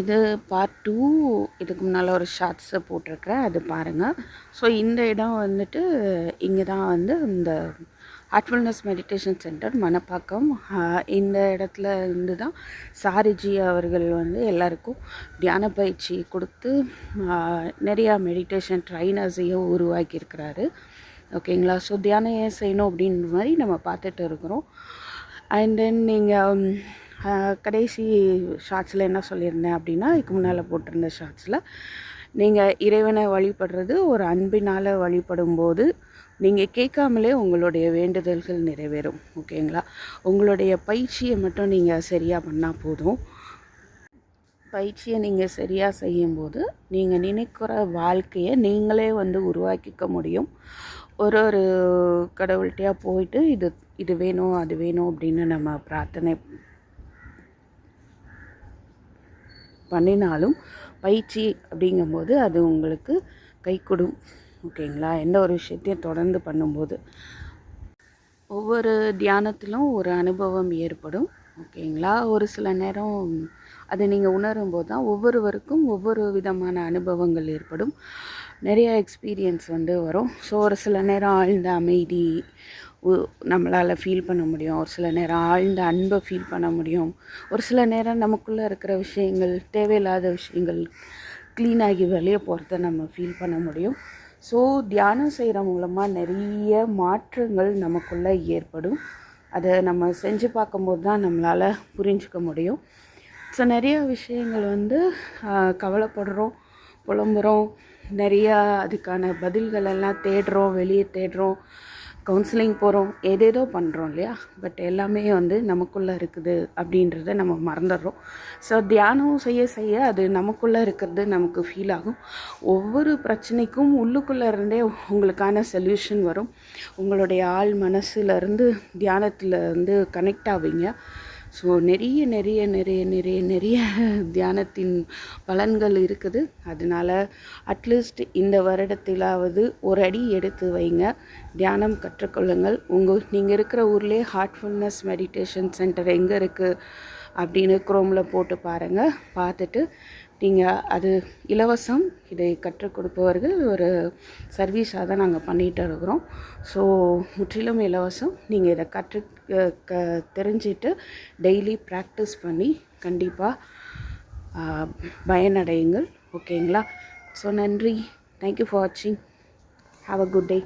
இது part two இதுக்கு முன்னால் ஒரு ஷார்ட்ஸை போட்டிருக்கிறேன். அது பாருங்கள் ஸோ இந்த இடம் வந்துட்டு இங்கே தான் வந்து இந்த ஹார்ட்ஃபுல்னஸ் மெடிடேஷன் சென்டர் மணப்பாக்கம். இந்த இடத்துல இருந்து தான் சாரிஜி அவர்கள் வந்து எல்லாருக்கும் தியான பயிற்சி கொடுத்து நிறையா மெடிடேஷன் ட்ரைனர்ஸையும் உருவாக்கியிருக்கிறாரு. ஓகேங்களா ஸோ தியானம் ஏன் செய்யணும் அப்படின்ற மாதிரி நம்ம பார்த்துட்டு இருக்கிறோம். அண்ட் தென் நீங்கள் கடைசி ஷார்ட்ஸில் என்ன சொல்லியிருந்தேன் அப்படின்னா இதுக்கு முன்னால் போட்டிருந்த ஷார்ட்ஸில் நீங்கள் இறைவனை வழிபடுறது ஒரு அன்பினால் வழிபடும் போது நீங்கள் கேட்காமலே உங்களுடைய வேண்டுதல்கள் நிறைவேறும் ஓகேங்களா? உங்களுடைய பயிற்சியை மட்டும் நீங்கள் சரியாக பண்ணால் போதும். பயிற்சியை நீங்கள் சரியாக செய்யும்போது நீங்கள் நினைக்கிற வாழ்க்கையை நீங்களே வந்து உருவாக்கிக்க முடியும். ஒரு ஒரு கடவுள்கிட்டையாக போயிட்டு இது இது வேணும் அது வேணும் அப்படின்னு நம்ம பிரார்த்தனை பண்ணினாலும் பயிற்சி அப்படிங்கும்போது அது உங்களுக்கு கை கொடும். ஓகேங்களா? எந்த ஒரு விஷயத்தையும் தொடர்ந்து பண்ணும்போது. ஒவ்வொரு தியானத்திலும் ஒரு அனுபவம் ஏற்படும். ஓகேங்களா? ஒரு சில நேரம் அதை நீங்கள் உணரும்போது தான் ஒவ்வொருவருக்கும் ஒவ்வொரு விதமான அனுபவங்கள் ஏற்படும். நிறைய எக்ஸ்பீரியன்ஸ் வந்து வரும். ஸோ ஒரு சில நேரம் ஆழ்ந்த அமைதி நம்மளால் ஃபீல் பண்ண முடியும். ஒரு சில நேரம் ஆழ்ந்த அன்பை ஃபீல் பண்ண முடியும். ஒரு சில நேரம் நமக்குள்ளே இருக்கிற விஷயங்கள் தேவையில்லாத விஷயங்கள் க்ளீனாகி வெளியே போகிறத நம்ம ஃபீல் பண்ண முடியும். ஸோ தியானம் செய்கிற மூலமாக நிறைய மாற்றங்கள் நமக்குள்ளே ஏற்படும். அதை நம்ம செஞ்சு பார்க்கும்போது தான் நம்மளால் புரிஞ்சுக்க முடியும். ஸோ நிறைய விஷயங்கள் வந்து கவலைப்படுறோம் புலம்புகிறோம் நிறையா அதுக்கான பதில்கள் எல்லாம் தேடுறோம் வெளியே தேடுறோம். கவுன்சிலிங் போகிறோம் ஏதேதோ பண்ணுறோம் இல்லையா? பட் எல்லாமே வந்து நமக்குள்ளே இருக்குது அப்படின்றத நம்ம மறந்துடுறோம். ஸோ தியானம் செய்ய செய்ய அது நமக்குள்ளே இருக்கிறது நமக்கு ஃபீல் ஆகும். ஒவ்வொரு பிரச்சனைக்கும் உள்ளுக்குள்ளே இருந்தே உங்களுக்கான சொல்யூஷன் வரும். உங்களுடைய ஆள் மனசுலேருந்து தியானத்தில் வந்து கனெக்ட் ஆவீங்க. ஸோ நிறைய நிறைய நிறைய நிறைய நிறைய தியானத்தின் பலன்கள் இருக்குது. அதனால் அட்லீஸ்ட் இந்த வருடத்திலாவது ஒரு அடி எடுத்து வைங்க. தியானம் கற்றுக்கொள்ளுங்கள். உங்கள் நீங்கள் இருக்கிற ஊர்லேயே ஹார்ட்ஃபுல்னஸ் மெடிடேஷன் சென்டர் எங்கே இருக்குது அப்படின்னு குரோமில் போட்டு பாருங்கள் பார்த்துட்டு நீங்கள் அது இலவசம் இதை கற்றுக் கொடுப்பவர்கள் ஒரு சர்வீஸாக தான் நாங்கள் பண்ணிகிட்டு இருக்கிறோம். ஸோ முற்றிலும் இலவசம். நீங்கள் இதை கற்று க- தெரிஞ்சிட்டு டெய்லி ப்ராக்டிஸ் பண்ணி கண்டிப்பாக பயனடையுங்கள். ஓகேங்களா ஸோ நன்றி. தேங்க்யூ ஃபார் வாட்சிங் ஹாவ் அ குட் டே